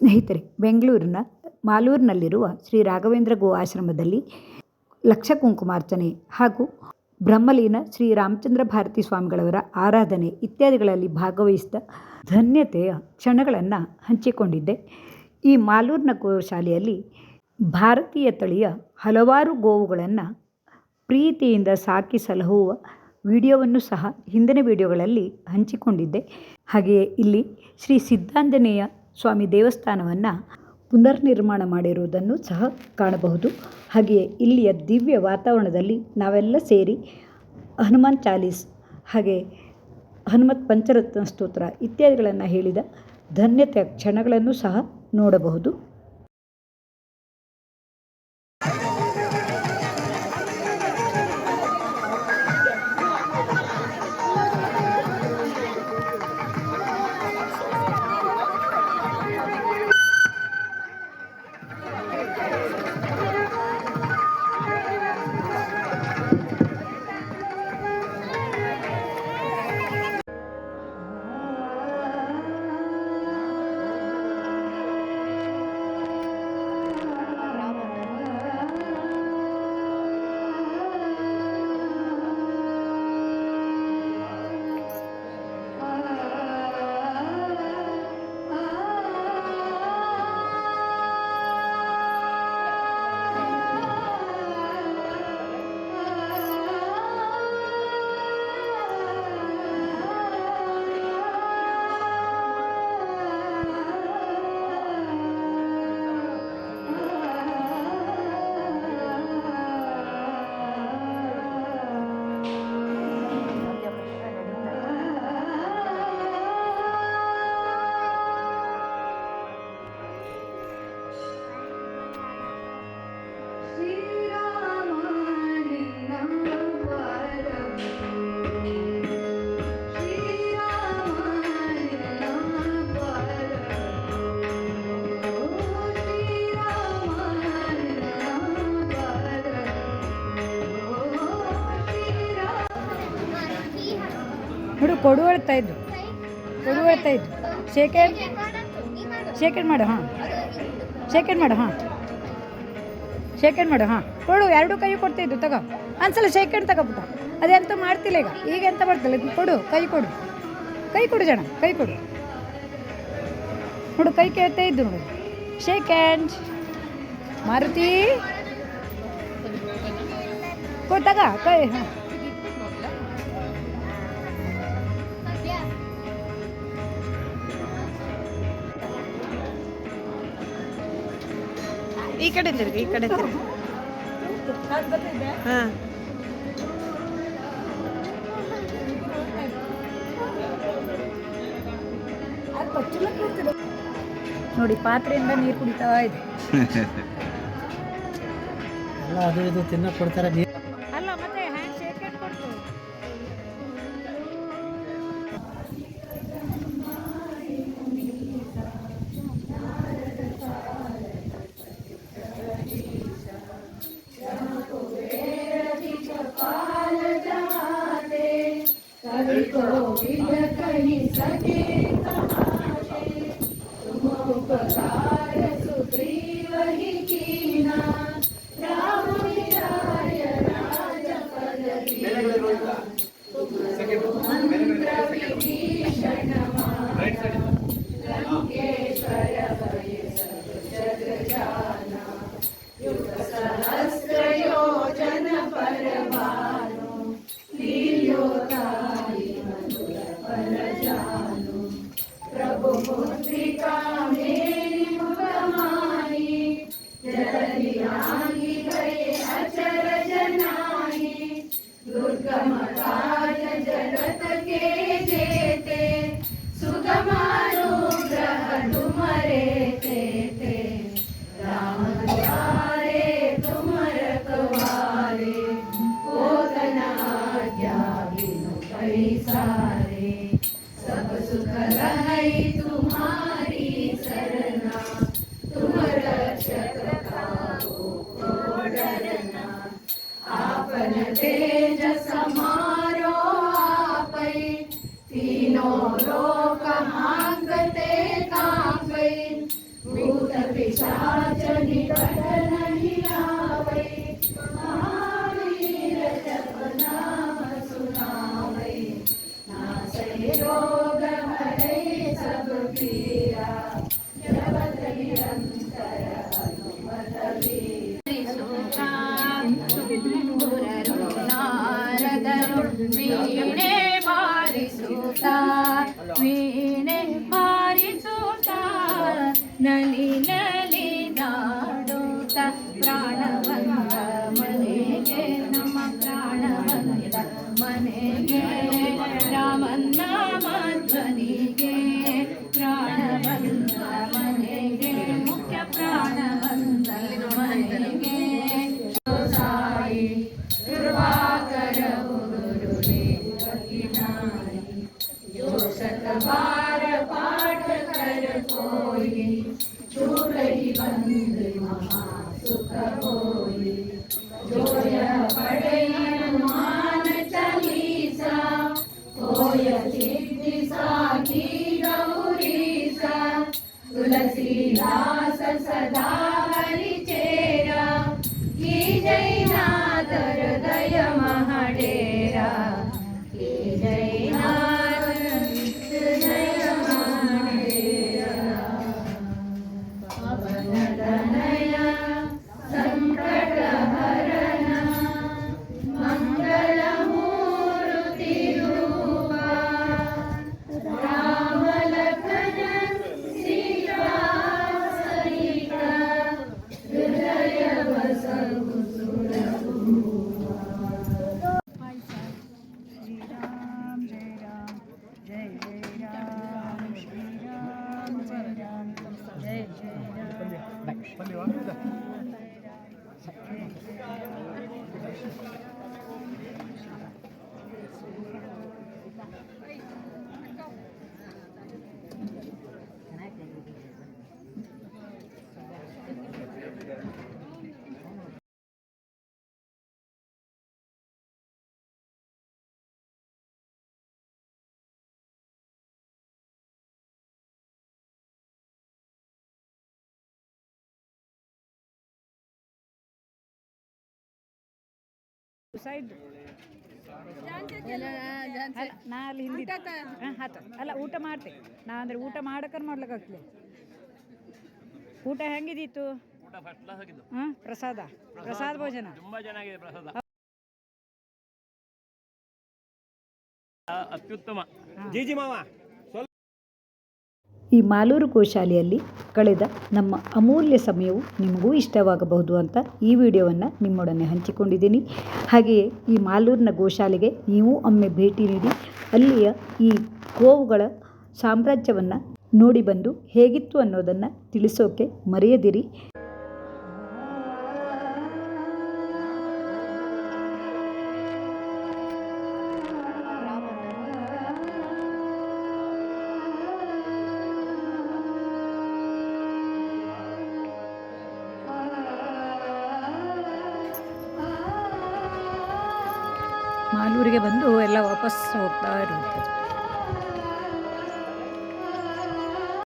ಸ್ನೇಹಿತರೆ, ಬೆಂಗಳೂರಿನ ಮಾಲೂರಿನಲ್ಲಿರುವ ಶ್ರೀ ರಾಘವೇಂದ್ರ ಗೋ ಆಶ್ರಮದಲ್ಲಿ ಲಕ್ಷ ಕುಂಕುಮಾರ್ಚನೆ ಹಾಗೂ ಬ್ರಹ್ಮಲೀನ ಶ್ರೀ ರಾಮಚಂದ್ರ ಭಾರತಿ ಸ್ವಾಮಿಗಳವರ ಆರಾಧನೆ ಇತ್ಯಾದಿಗಳಲ್ಲಿ ಭಾಗವಹಿಸಿದ ಧನ್ಯತೆಯ ಕ್ಷಣಗಳನ್ನು ಹಂಚಿಕೊಂಡಿದ್ದೆ. ಈ ಮಾಲೂರಿನ ಗೋಶಾಲೆಯಲ್ಲಿ ಭಾರತೀಯ ತಳಿಯ ಹಲವಾರು ಗೋವುಗಳನ್ನು ಪ್ರೀತಿಯಿಂದ ಸಾಕಿ ಸಲಹುವ ವಿಡಿಯೋವನ್ನು ಸಹ ಹಿಂದಿನ ವಿಡಿಯೋಗಳಲ್ಲಿ ಹಂಚಿಕೊಂಡಿದ್ದೆ. ಹಾಗೆಯೇ ಇಲ್ಲಿ ಶ್ರೀ ಸಿದ್ಧಾಂಜನೇಯ ಸ್ವಾಮಿ ದೇವಸ್ಥಾನವನ್ನು ಪುನರ್ನಿರ್ಮಾಣ ಮಾಡಿರುವುದನ್ನು ಸಹ ಕಾಣಬಹುದು. ಹಾಗೆಯೇ ಇಲ್ಲಿಯ ದಿವ್ಯ ವಾತಾವರಣದಲ್ಲಿ ನಾವೆಲ್ಲ ಸೇರಿ ಹನುಮಾನ್ ಚಾಲೀಸ್ ಹಾಗೆ ಹನುಮತ್ ಪಂಚರತ್ನ ಸ್ತೋತ್ರ ಇತ್ಯಾದಿಗಳನ್ನು ಹೇಳಿದ ಧನ್ಯತೆಯ ಕ್ಷಣಗಳನ್ನು ಸಹ ನೋಡಬಹುದು. ಕೊಡು ಇದ್ದು. ಕೊಡು ಹೇಳ್ತಾ ಇದ್ದು. ಶೇಖರ್ ಶೇಖರ್ ಮಾಡು, ಹಾಂ. ಶೇಖರ್ ಮಾಡು, ಹಾಂ. ಶೇಖರ್ ಮಾಡು, ಹಾಂ. ಕೊಡು, ಎರಡು ಕೈ ಕೊಡ್ತಾ ಇದ್ದು, ತಗೋ. ಒಂದ್ಸಲ ಶೇಖರ್ ತಗೋಬಿಟ್ಟ ಅದೆಂತ ಮಾಡ್ತಿಲ್ಲ ಈಗ. ಈಗ ಎಂತ ಮಾಡ್ತಿಲ್ಲ? ಕೊಡು, ಕೈ ಕೊಡು. ಕೈ ಕೊಡು ಜನ, ಕೈ ಕೊಡು. ನೋಡು, ಕೈ ಕೇಳ್ತಾ ಇದ್ದು ನೋಡು. ಶೇಕ್ ಮಾರುತಿ. ಕೊ ತಗ, ಕೈ, ಹಾಂ. ಈ ಕಡೆ ತಿರುಗಿ, ಈ ಕಡೆ ತಿರುಗಿ. ನೋಡಿ, ಪಾತ್ರೆಯಿಂದ ನೀರು ಕುಡಿತಾ ಇದೆ. ಅದು ಇದು ತಿನ್ನಕ್ಕೆ ಕೊಡ್ತಾರೆ. ನೀರು गमकाज जगत के जेते सुगमानुग्रह तुम्हारे तेते राम तुम रखवारे ओ लोक मांगते कांगे भूत पिशाच निकट नहीं आवे महावीर जप नाम सुनावे नासे रोग हरे सब पीरा ವೀಣೆ ಬಾರಿಸುತ್ತ ನಲಿ ಚೂರಡಿ ಬಂದ್ರಿ ಮಹಾ ಸುಖ ಹೋಗಿ ಜೋಯ ಪಡೆಯನ ಮಾನ ಚಲೀಸ ಹೋಯ ಸಿದ್ಧಿ ಸಾಕಿ ಗೌರೀಸ ತುಳಸಿದಾಸ ಸೈಡ್. ಅಲ್ಲ ನಾ ಅಲ್ಲಿ ಹಿಂದೆ ಹಾಂ ಅಲ್ಲ ಊಟ ಮಾಡ್ತೆ. ನಾ ಅಂದ್ರೆ ಊಟ ಮಾಡಕರ್ ಮಾಡ್ಲಿಕ್ಕಾಗ್ತದೆ ಊಟ ಹೆಂಗಿದಿತ್ತು ಊಟ ಫಸ್ಟ್ ಕ್ಲಾಸ್ ಆಗಿದ್ದು. ಹಾಂ ಪ್ರಸಾದ. ಪ್ರಸಾದ. ಭೋಜನ. ತುಂಬಾ ಚೆನ್ನಾಗಿದೆ ಪ್ರಸಾದ. ಅತ್ಯುತ್ತಮ. ಅತ್ಯುತ್ತಮ ಜಿ ಮಾವ. ಈ ಮಾಲೂರು ಗೋಶಾಲೆಯಲ್ಲಿ ಕಳೆದ ನಮ್ಮ ಅಮೂಲ್ಯ ಸಮಯವು ನಿಮಗೂ ಇಷ್ಟವಾಗಬಹುದು ಅಂತ ಈ ವಿಡಿಯೋವನ್ನು ನಿಮ್ಮೊಡನೆ ಹಂಚಿಕೊಂಡಿದ್ದೀನಿ. ಹಾಗೆಯೇ ಈ ಮಾಲೂರಿನ ಗೋಶಾಲೆಗೆ ನೀವು ಒಮ್ಮೆ ಭೇಟಿ ನೀಡಿ, ಅಲ್ಲಿಯ ಈ ಗೋವುಗಳ ಸಾಮ್ರಾಜ್ಯವನ್ನು ನೋಡಿ ಬಂದು ಹೇಗಿತ್ತು ಅನ್ನೋದನ್ನು ತಿಳಿಸೋಕೆ ಮರೆಯದಿರಿ. ಮಾಲೂರಿಗೆ ಬಂದು ಎಲ್ಲ ವಾಪಸ್ ಹೋಗ್ತಾ ಇರುವಂಥದ್ದು.